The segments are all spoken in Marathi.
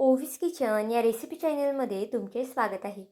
ओव्हिस किचन या रेसिपी चॅनलमध्ये तुमचे स्वागत आहे.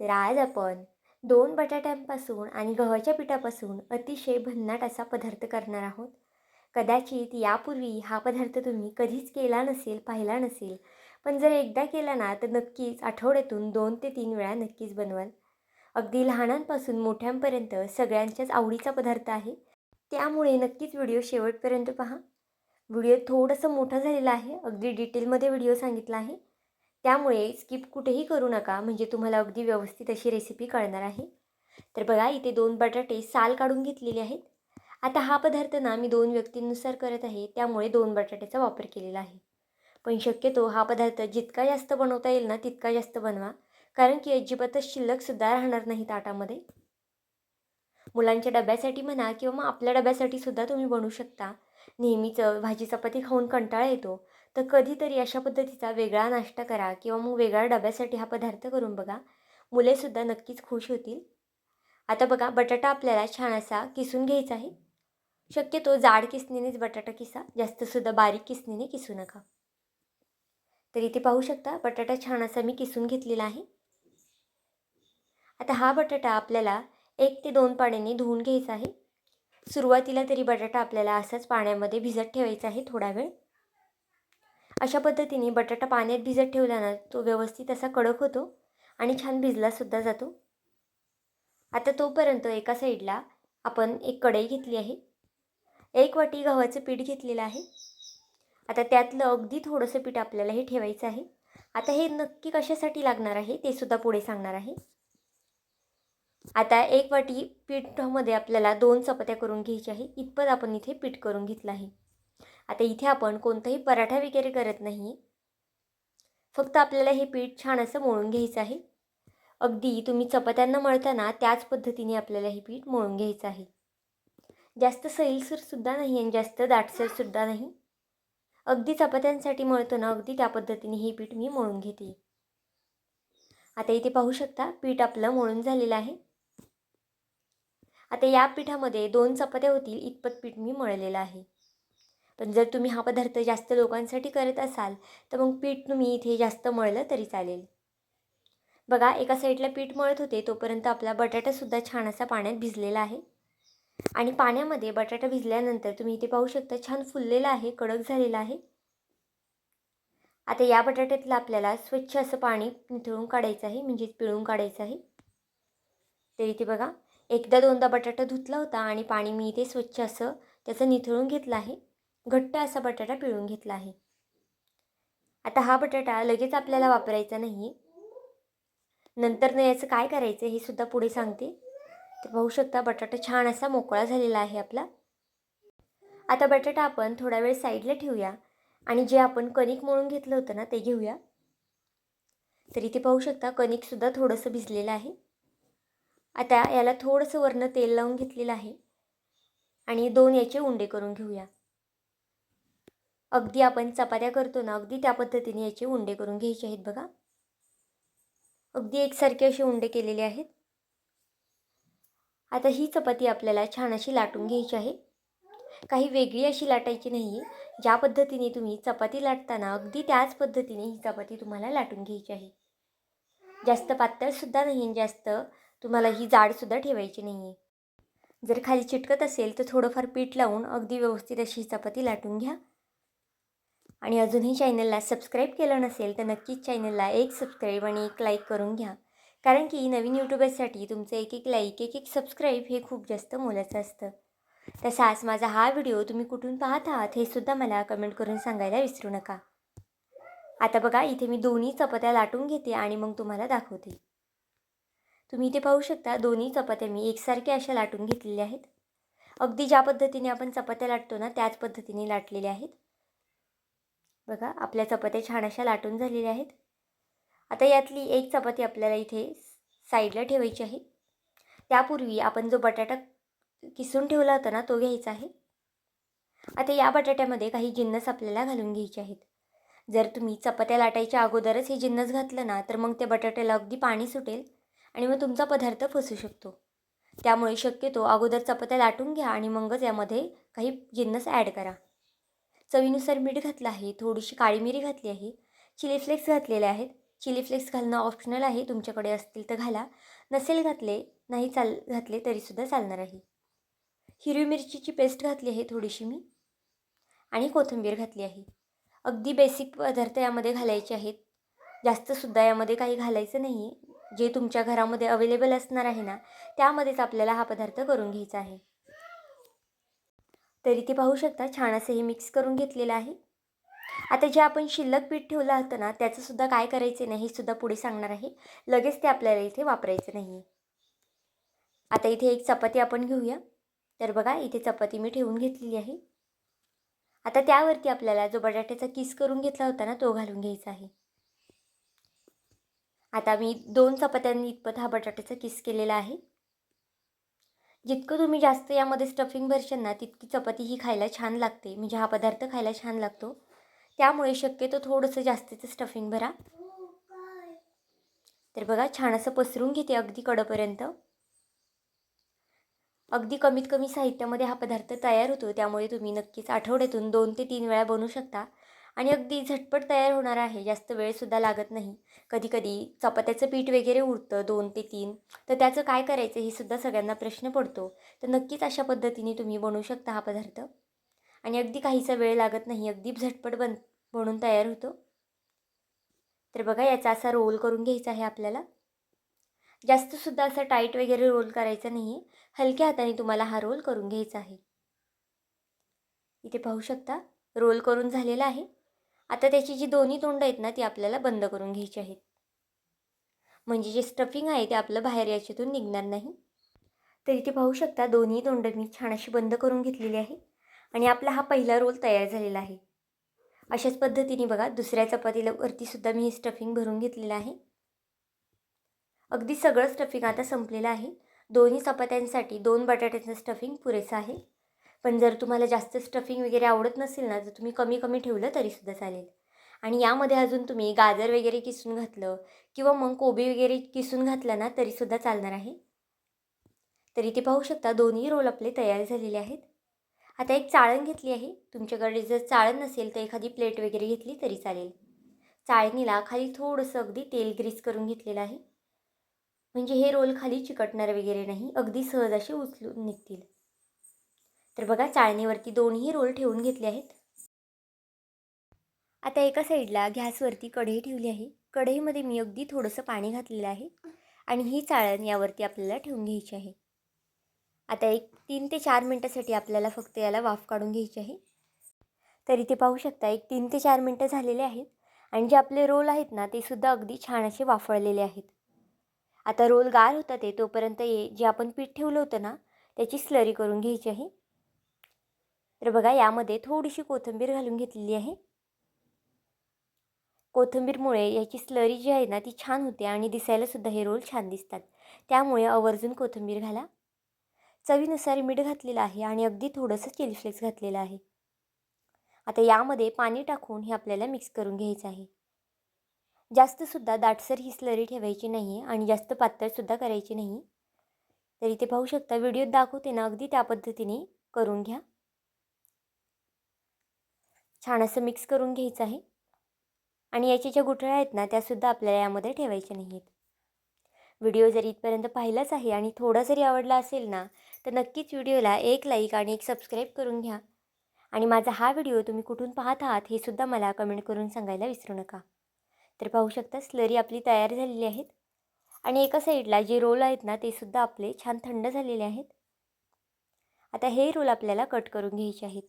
तर आज आपण दोन बटाट्यांपासून आणि गव्हाच्या पिठापासून अतिशय भन्नाट असा पदार्थ करणार आहोत. कदाचित यापूर्वी हा पदार्थ तुम्ही कधीच केला नसेल पाहिला नसेल पण जर एकदा केला ना तर नक्कीच आठवड्यातून दोन ते तीन वेळा नक्कीच बनवाल. अगदी लहानांपासून मोठ्यांपर्यंत सगळ्यांच्याच आवडीचा पदार्थ आहे. त्यामुळे नक्कीच व्हिडिओ शेवटपर्यंत पहा. व्हिडिओ थोडंसं मोठा झालेला आहे. अगदी डिटेलमध्ये व्हिडिओ सांगितला आहे. त्यामुळे स्किप कुठेही करू नका. म्हणजे तुम्हाला अगदी व्यवस्थित अशी रेसिपी कळणार आहे. तर बघा इथे दोन बटाटे साल काढून घेतलेले आहेत. आता हा पदार्थ ना मी दोन व्यक्तींनुसार करत आहे. त्यामुळे दोन बटाट्याचा वापर केलेला आहे. पण शक्यतो हा पदार्थ जितका जास्त बनवता येईल ना तितका जास्त बनवा. कारण की अजिबातच शिल्लकसुद्धा राहणार नाही ताटामध्ये. मुलांच्या डब्यासाठी म्हणा किंवा मग आपल्या डब्यासाठी सुद्धा तुम्ही बनवू शकता. नेहमीचं भाजी चपाती खाऊन कंटाळा येतो. तर कधीतरी अशा पद्धतीचा वेगळा नाश्ता करा किंवा मग वेगळ्या डब्यासाठी हा पदार्थ करून बघा. मुलेसुद्धा नक्कीच खुश होतील. आता बघा बटाटा आपल्याला छान असा किसून घ्यायचा आहे. शक्यतो जाड किसणीनेच बटाटा किसा जास्तसुद्धा बारीक किसणीने किसू नका. तर इथे पाहू शकता बटाटा छान असा मी किसून घेतलेला आहे. आता हा बटाटा आपल्याला एक ते दोन पाण्याने धुवून घ्यायचा आहे. सुरुवातीला तरी बटाटा आपल्याला असाच पाण्यामध्ये भिजत ठेवायचा आहे थोडा वेळ. अशा पद्धतीने बटाटा पाण्यात भिजत ठेवला ना तो व्यवस्थित असा कडक होतो आणि छान भिजलासुद्धा जातो. आता तोपर्यंत एका साईडला आपण एक कढई घेतली आहे. एक वाटी गव्हाचं पीठ घेतलेलं आहे. आता त्यातलं अगदी थोडंसं पीठ आपल्याला हे ठेवायचं आहे. आता हे नक्की कशासाठी लागणार आहे ते सुद्धा पुढे सांगणार आहे. आता एक वाटी पीठामध्ये आपल्याला दोन चपात्या करून घ्यायच्या आहे इतपत आपण इथे पीठ करून घेतलं आहे. आता इथे आपण कोणताही पराठा वगैरे करत नाही. फक्त आपल्याला हे पीठ छान असं मळून घ्यायचं आहे. अगदी तुम्ही चपात्यांना मळताना त्याच पद्धतीने आपल्याला हे पीठ मळून घ्यायचं आहे. जास्त सैलसरसुद्धा नाही आणि जास्त दाटसरसुद्धा नाही. अगदी चपात्यांसाठी मळतो ना अगदी त्या पद्धतीने हे पीठ मी मळून घेते. आता इथे पाहू शकता पीठ आपलं मळून झालेलं आहे. आता या पिठामध्ये दोन चपात्या होतील इतपत पीठ मी मळलेलं आहे. पण जर तुम्ही हा पदार्थ जास्त लोकांसाठी करत असाल तर मग पीठ तुम्ही इथे जास्त मळलं तरी चालेल. बघा एका साईडला पीठ मळत होते तोपर्यंत आपला बटाटासुद्धा छान असा पाण्यात भिजलेला आहे. आणि पाण्यामध्ये बटाटा भिजल्यानंतर तुम्ही इथे पाहू शकता छान फुललेला आहे कडक झालेला आहे. आता या बटाट्यातलं आपल्याला स्वच्छ असं पाणी निथळून काढायचं आहे म्हणजेच पिळून काढायचं आहे. तर इथे बघा एकदा दोनदा बटाटा धुतला होता आणि पाणी मी इथे स्वच्छ असं त्याचं निथळून घेतलं आहे. घट्ट असा बटाटा पिळून घेतला आहे. आता हा बटाटा लगेच आपल्याला वापरायचा नाही नंतर न याचं काय करायचं हे सुद्धा पुढे सांगते. तर पाहू शकता बटाटा छान असा मोकळा झालेला आहे आपला. आता बटाटा आपण थोडा वेळ साईडला ठेवूया आणि जे आपण कणिक मळून घेतलं होतं ना ते घेऊया. तर इथे पाहू शकता कणिकसुद्धा थोडंसं भिजलेलं आहे. आता याला थोडंसं वरनं तेल लावून घेतलेलं आहे. आणि दोन याचे उंडे करून घेऊया. अगदी आपण चपात्या करतो ना अगदी त्या पद्धतीने याचे उंडे करून घ्यायचे आहेत बघा. अगदी एकसारखे असे उंडे केलेले आहेत. आता ही चपाती आपल्याला छान अशी लाटून घ्यायची आहे. काही वेगळी अशी लाटायची नाही आहे ज्या पद्धतीने तुम्ही चपाती लाटताना अगदी त्याच पद्धतीने ही चपाती तुम्हाला लाटून घ्यायची आहे. जास्त पातळसुद्धा नाही जास्त तुम्हाला ही जाडसुद्धा ठेवायची नाही आहे जर खाली चिटकत असेल तर थोडंफार पीठ लावून अगदी व्यवस्थित अशी चपाती लाटून घ्या. आणि अजूनही चॅनलला सबस्क्राईब केलं नसेल तर नक्कीच चॅनलला एक सबस्क्राईब आणि एक लाईक करून घ्या. कारण की नवीन यूट्यूबर्ससाठी तुमचं एक एक लाईक एक एक सबस्क्राईब हे खूप जास्त मोलाचं असतं. तसाच माझा हा व्हिडिओ तुम्ही कुठून पाहत आहात हे सुद्धा मला कमेंट करून सांगायला विसरू नका. आता बघा इथे मी दोन्ही चपात्या लाटून घेते आणि मग तुम्हाला दाखवते. तुम्ही इथे पाहू शकता दोन्ही चपात्या मी एकसारख्या अशा लाटून घेतलेल्या आहेत. अगदी ज्या पद्धतीने आपण चपात्या लाटतो ना त्याच पद्धतीने लाटलेल्या आहेत. बघा आपल्या चपात्या छान अशा लाटून झालेल्या आहेत. आता यातली एक चपाती आपल्याला इथे साईडला ठेवायची आहे. त्यापूर्वी आपण जो बटाटा किसून ठेवला होता ना तो घ्यायचा आहे. आता या बटाट्यामध्ये काही जिन्नस आपल्याला घालून घ्यायचे आहेत. जर तुम्ही चपात्या लाटायच्या अगोदरच हे जिन्नस घातलं ना तर मग त्या बटाट्याला अगदी पाणी सुटेल. आणि मग तुमचा पदार्थ फसू शकतो. त्यामुळे शक्यतो अगोदर चपात्या लाटून घ्या आणि मगच यामध्ये काही जिन्नस ॲड करा. चवीनुसार मीठ घातलं आहे थोडीशी काळी मिरी घातली आहे चिली फ्लेक्स घातलेले आहेत. चिली फ्लेक्स घालणं ऑप्शनल आहे तुमच्याकडे असतील तर घाला. नसेल घातले नाही चाल घातले तरीसुद्धा चालणार आहे. हिरवी मिरचीची पेस्ट घातली आहे थोडीशी मी. आणि कोथिंबीर घातली आहे. अगदी बेसिक पदार्थ यामध्ये घालायचे आहेत. जास्तसुद्धा यामध्ये काही घालायचं नाही आहे जे तुमच्या घरामध्ये अवेलेबल असणार आहे ना त्यामध्येच आपल्याला हा पदार्थ करून घ्यायचा आहे. तरी ते पाहू शकता छान असं हे मिक्स करून घेतलेलं आहे. आता जे आपण शिल्लक पीठ ठेवलं होतं ना त्याचंसुद्धा काय करायचं नाही हे सुद्धा पुढे सांगणार आहे. लगेच ते आपल्याला इथे वापरायचं नाही आता इथे एक चपाती आपण घेऊया. तर बघा इथे चपाती मी ठेवून घेतलेली आहे. आता त्यावरती आपल्याला जो बटाट्याचा किस करून घेतला होता ना तो घालून घ्यायचा आहे. आता मी दोन चपात्यांनी इतपत हा बटाट्याचा किस केलेला आहे. जितकं तुम्ही जास्त यामध्ये स्टफिंग भरशाल ना तितकी चपाती ही खायला छान लागते. म्हणजे हा पदार्थ खायला छान लागतो. त्यामुळे शक्यतो थोडंसं जास्तीचं स्टफिंग भरा. तर बघा छान असं पसरून घेते अगदी कडपर्यंत. अगदी कमीत कमी साहित्यामध्ये हा पदार्थ तयार होतो. त्यामुळे तुम्ही नक्कीच आठवड्यातून दोन ते तीन वेळा बनवू शकता. आणि अगदी झटपट तयार होणार आहे. जास्त वेळसुद्धा लागत नाही. कधी कधी चपात्याचं पीठ वगैरे उरतं दोन ते तीन. तर त्याचं काय करायचं हे सुद्धा सगळ्यांना प्रश्न पडतो. तर नक्कीच अशा पद्धतीने तुम्ही बनवू शकता हा पदार्थ. आणि अगदी काहीचा वेळ लागत नाही. अगदी झटपट बन बनून तयार होतो. तर बघा याचा असा रोल करून घ्यायचा आहे आपल्याला. जास्तसुद्धा असं टाईट वगैरे रोल करायचा नाही आहे हलक्या हाताने तुम्हाला हा रोल करून घ्यायचा आहे. इथे पाहू शकता रोल करून झालेला आहे. आता त्याची जी दोन्ही तोंड आहेत ना ती आपल्याला बंद करून घ्यायची आहेत. म्हणजे जे स्टफिंग आहे ते आपलं बाहेर याच्यातून निघणार नाही. तर इथे पाहू शकता दोन्ही तोंड मी छान अशी बंद करून घेतलेली आहे. आणि आपला हा पहिला रोल तयार झालेला आहे. अशाच पद्धतीने बघा दुसऱ्या चपातीला वरतीसुद्धा मी हे स्टफिंग भरून घेतलेलं आहे. अगदी सगळं स्टफिंग आता संपलेलं आहे. दोन्ही चपात्यांसाठी दोन बटाट्याचं स्टफिंग पुरेसं आहे. पण जर तुम्हाला जास्त स्टफिंग वगैरे आवडत नसेल ना तर तुम्ही कमी कमी ठेवलं तरीसुद्धा चालेल. आणि यामध्ये अजून तुम्ही गाजर वगैरे किसून घातलं किंवा मग कोबी वगैरे किसून घातलं ना तरीसुद्धा चालणार आहे. तर इथे पाहू शकता दोन्ही रोल आपले तयार झालेले आहेत. आता एक चाळण घेतली आहे. तुमच्याकडे जर चाळण नसेल तर एखादी प्लेट वगैरे घेतली तरी चालेल. चाळणीला खाली थोडंसं अगदी तेल ग्रीस करून घेतलेलं आहे. म्हणजे हे रोल खाली चिकटणार वगैरे नाही अगदी सहज असे उचलून निघतील. तर बघा चाळणीवरती दोन्ही रोल ठेवून घेतले आहेत. आता एका साईडला गॅसवरती कढई ठेवली आहे. कढईमध्ये मी अगदी थोडंसं पाणी घातलेलं आहे आणि ही चाळण यावरती आपल्याला ठेवून घ्यायची आहे. आता एक तीन ते चार मिनटासाठी आपल्याला फक्त याला वाफ काढून घ्यायची आहे. तर इथे पाहू शकता एक तीन ते चार मिनटं झालेले आहेत आणि जे आपले रोल आहेत ना ते सुद्धा अगदी छान असे वाफळलेले आहेत. आता रोल गार होता ते तोपर्यंत ये जे आपण पीठ ठेवलं होतं ना त्याची स्लरी करून घ्यायची आहे. तर बघा यामध्ये थोडीशी कोथिंबीर घालून घेतलेली आहे. कोथिंबीरमुळे याची स्लरी जी आहे ना ती छान होते आणि दिसायलासुद्धा हे रोल छान दिसतात. त्यामुळे आवर्जून कोथिंबीर घाला. चवीनुसार मीठ घातलेलं आहे आणि अगदी थोडंसं चिली फ्लेक्स घातलेलं आहे. आता यामध्ये पाणी टाकून हे आपल्याला मिक्स करून घ्यायचं आहे. जास्तसुद्धा दाटसर ही स्लरी ठेवायची नाही आहे आणि जास्त पातळसुद्धा करायची नाही. तर इथे पाहू शकता व्हिडिओत दाखवते ना अगदी त्या पद्धतीने करून घ्या. छान असं मिक्स करून घ्यायचं आहे. आणि याच्या ज्या गुठळ्या आहेत ना त्यासुद्धा आपल्याला यामध्ये ठेवायच्या नाही आहेत व्हिडिओ जर इथपर्यंत पाहिलाच आहे आणि थोडा जरी आवडला असेल ना तर नक्कीच व्हिडिओला एक लाईक आणि एक सबस्क्राईब करून घ्या. आणि माझा हा व्हिडिओ तुम्ही कुठून पाहत आहात हे सुद्धा मला कमेंट करून सांगायला विसरू नका. तर पाहू शकता स्लरी आपली तयार झालेली आहेत. आणि एका साईडला जे रोल आहेत ना ते सुद्धा आपले छान थंड झालेले आहेत. आता हे रोल आपल्याला कट करून घ्यायचे आहेत.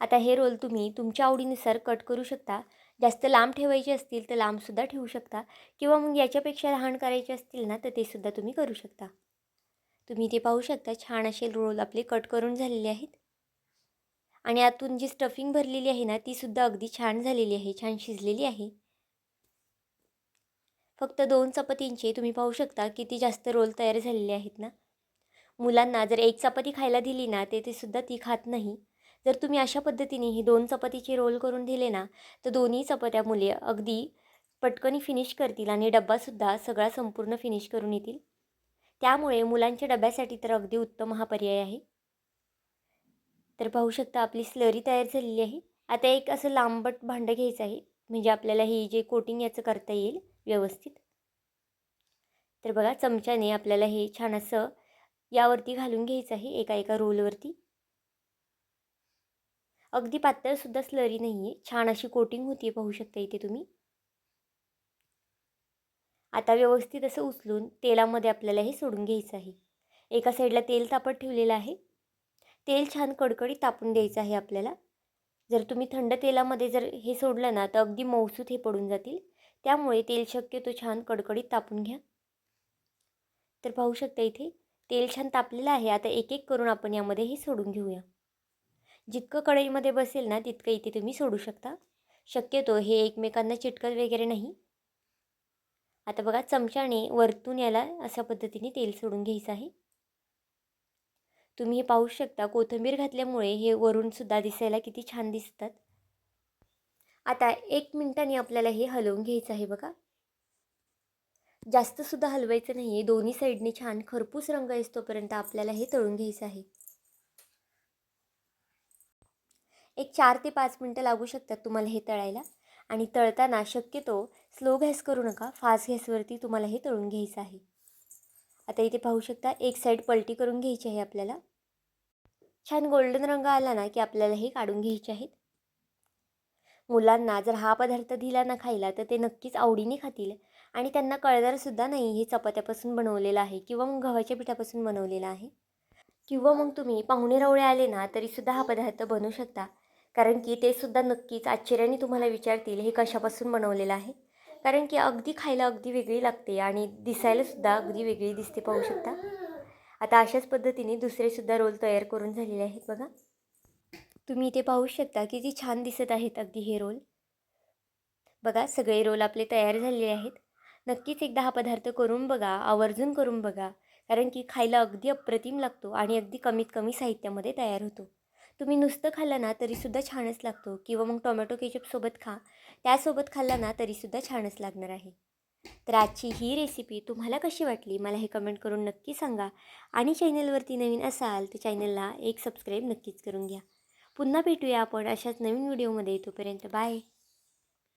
आता हे रोल तुम्ही तुमच्या आवडीनुसार कट करू शकता. जास्त लांब ठेवायचे असतील तर लांबसुद्धा ठेवू शकता. किंवा मग याच्यापेक्षा लहान करायचे असतील ना तर ते सुद्धा तुम्ही करू शकता. तुम्ही ते पाहू शकता छान असे रोल आपले कट करून झालेले आहेत. आणि आतून जी स्टफिंग भरलेली आहे ना तीसुद्धा अगदी छान झालेली आहे छान शिजलेली आहे. फक्त दोन चपातींचे तुम्ही पाहू शकता किती जास्त रोल तयार झालेले आहेत ना. मुलांना जर एक चपाती खायला दिली ना ते ते सुद्धा ती खात नाही. जर तुम्ही अशा पद्धतीने ही दोन चपातीचे रोल करून दिले ना तर दोन्ही चपात्या मुले अगदी पटकनी फिनिश करतील आणि डब्बासुद्धा सगळा संपूर्ण फिनिश करून येतील. त्यामुळे मुलांच्या डब्यासाठी तर अगदी उत्तम हा पर्याय आहे. तर पाहू शकता आपली स्लरी तयार झालेली आहे. आता एक असं लांबट भांडं घ्यायचं आहे. म्हणजे आपल्याला हे जे कोटिंग याचं करता येईल व्यवस्थित. तर बघा चमच्याने आपल्याला हे छान असं यावरती घालून घ्यायचं आहे एका एका रोलवरती अगदी पातळसुद्धा स्लरी नाही आहे छान अशी कोटिंग होती पाहू शकता इथे तुम्ही. आता व्यवस्थित असं उचलून तेलामध्ये आपल्याला हे सोडून घ्यायचं आहे. एका साईडला तेल तापत ठेवलेलं आहे. तेल छान कडकडीत तापून द्यायचं आहे आपल्याला. जर तुम्ही थंड तेलामध्ये जर हे सोडलं ना तर अगदी मौसूत हे पडून जातील. त्यामुळे तेल शक्यतो छान कडकडीत तापून घ्या. तर पाहू शकता इथे तेल छान तापलेलं आहे. आता एक एक करून आपण यामध्ये हे सोडून घेऊया. जितकं कढईमध्ये बसेल ना तितकं इथे तुम्ही सोडू शकता. शक्यतो हे एकमेकांना चिटकत वगैरे नाही. आता बघा चमच्याने वरतून याला अशा पद्धतीने तेल सोडून घ्यायचं आहे. तुम्ही हे पाहू शकता कोथिंबीर घातल्यामुळे हे वरूनसुद्धा दिसायला किती छान दिसतात. आता एक मिनटाने आपल्याला हे हलवून घ्यायचं आहे बघा. जास्तसुद्धा हलवायचं नाही आहे दोन्ही साईडने छान खरपूस रंग येतोपर्यंत आपल्याला हे तळून घ्यायचं आहे. एक चार ते पाच मिनटं लागू शकतात तुम्हाला हे तळायला. आणि तळताना शक्यतो स्लो गॅस करू नका फास्ट गॅसवरती तुम्हाला हे तळून घ्यायचं आहे. आता इथे पाहू शकता एक साईड पलटी करून घ्यायची आहे आपल्याला. छान गोल्डन रंग आला ना की आपल्याला हे काढून घ्यायचे आहेत. मुलांना जर हा पदार्थ दिला ना खायला तर ते नक्कीच आवडीने खातील. आणि त्यांना कळणारसुद्धा नाही हे चपात्यापासून बनवलेलं आहे किंवा मग गव्हाच्या पिठापासून बनवलेलं आहे. किंवा मग तुम्ही पाहुणे रवळे आले ना तरीसुद्धा हा पदार्थ बनवू शकता. कारण की ते सुद्धा नक्कीच आश्चर्याने तुम्हाला विचारतील हे कशापासून बनवलेलं आहे. कारण की अगदी खायला अगदी वेगळी लागते आणि दिसायलासुद्धा अगदी वेगळी दिसते पाहू शकता. आता अशाच पद्धतीने दुसरेसुद्धा रोल तयार करून झालेले आहेत बघा. तुम्ही इथे पाहू शकता किती छान दिसत आहेत अगदी हे रोल. बघा सगळे रोल आपले तयार झालेले आहेत. नक्कीच एकदा हा पदार्थ करून बघा आवर्जून करून बघा. कारण की खायला अगदी अप्रतिम लागतो आणि अगदी कमीत कमी साहित्यामध्ये तयार होतो. तुम्ही नुसतं खाल्लं ना तरीसुद्धा छानच लागतो. किंवा मग टोमॅटो केचपसोबत खा. त्यासोबत खाल्ला ना तरीसुद्धा छानच लागणार आहे. तर आजची ही रेसिपी तुम्हाला कशी वाटली? मला हे कमेंट करून नक्की सांगा. आणि चॅनलवरती नवीन असाल तर चॅनलला एक सबस्क्राईब नक्कीच करून घ्या. पुन्हा भेटूया आपण अशाच नवीन व्हिडिओमध्ये तोपर्यंत बाय